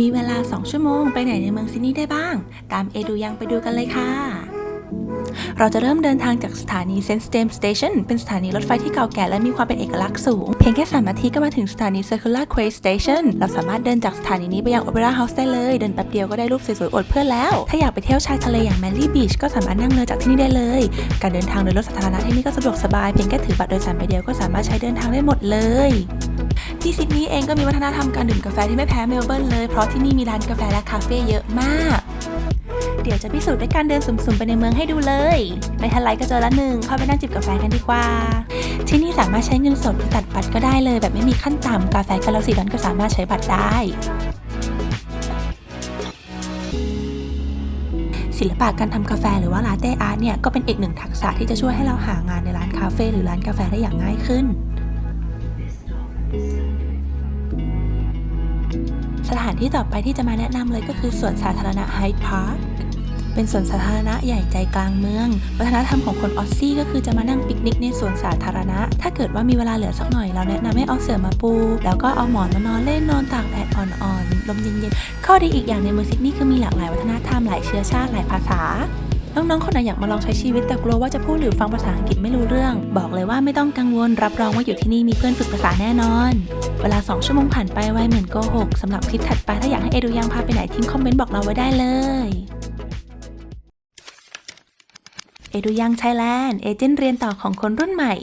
มีเวลา 2 ชั่วโมงไปไหนในเมืองซิดนีย์ได้บ้าง ตามเอดูยังไปดูกันเลยค่ะ เราจะเริ่มเดินทางจากสถานีเซนต์สเตมสเตชันเป็นสถานีรถไฟที่เก่าแก่และมีความเป็นเอกลักษณ์สูง เพียงแค่ 3 นาทีก็มาถึงสถานี Circular Quay Station เราสามารถเดินจากสถานีนี้ไปยัง Opera House ได้เลย เดินแป๊บเดียวก็ได้รูปสวยๆอดเพื่อนแล้ว ถ้าอยากไปเที่ยวชายทะเลอย่างแมรี่บีชก็สามารถนั่งเรือจากที่นี่ได้เลย การเดินทางโดยรถสาธารณะที่นี่ก็สะดวกสบายเพียงแค่ถือบัตรโดยสารใบเดียวก็สามารถใช้เดินทางได้หมดเลย ที่ซิดนีย์เองก็มีวัฒนธรรมการดื่มกาแฟที่ไม่แพ้เมลเบิร์นเลย เพราะที่นี่มีร้านกาแฟและคาเฟ่เยอะมาก เดี๋ยวจะพิสูจน์ด้วยการเดินสุ่มๆไปในเมืองให้ดูเลยไม่ทันไรก็เจอละหนึ่งเข้าไปนั่งจิบกาแฟกันดีกว่า ที่นี่สามารถใช้เงินสดตัดบัตรก็ได้เลย แบบไม่มีขั้นต่ำกาแฟกันลสีดอลก็สามารถใช้บัตรได้ศิลปะการทำกาแฟหรือว่าลาเต้อาร์ตเนี่ยก็เป็นอีกหนึ่งทักษะที่จะช่วยให้เราหางานในร้านคาเฟ่หรือร้านกาแฟได้อย่างง่ายขึ้นานที่ต่อไปที่จะมาแนะนำเลยก็คือสวนสาธารณะไฮด์พาร์คเป็นสวนสาธารณะใหญ่ใจกลางเมือง วัฒนธรรมของคนออสซี่ก็คือจะมานั่งปิกนิกในสวนสาธารณะ ถ้าเกิดว่ามีเวลาเหลือสักหน่อยเราแนะนำให้เอาเสื่อมาปู แล้วก็เอาหมอนมานอนเล่นนอนตากแดดอ่อนๆ ลมเย็นๆ ข้อดีอีกอย่างในเมืองซิดนีย์คือมีหลากหลายวัฒนธรรมหลายเชื้อชาติหลายภาษา น้องๆ คนไหนอยากมาลองใช้ชีวิตแต่กลัวว่าจะพูดหรือฟังภาษาอังกฤษไม่รู้เรื่อง บอกเลยว่าไม่ต้องกังวลรับรองว่าอยู่ที่นี่มีเพื่อนฝึกภาษาแน่นอน เวลา 2 ชั่วโมงผ่านไปไวเหมือนโกหกสำหรับคลิปถัดไปถ้าอยากให้เอดูยังพาไปไหนทิ้งคอมเมนต์บอกเราไว้ได้เลยเอดูยังไทยแลนด์เอเจนต์เรียนต่อของคนรุ่นใหม่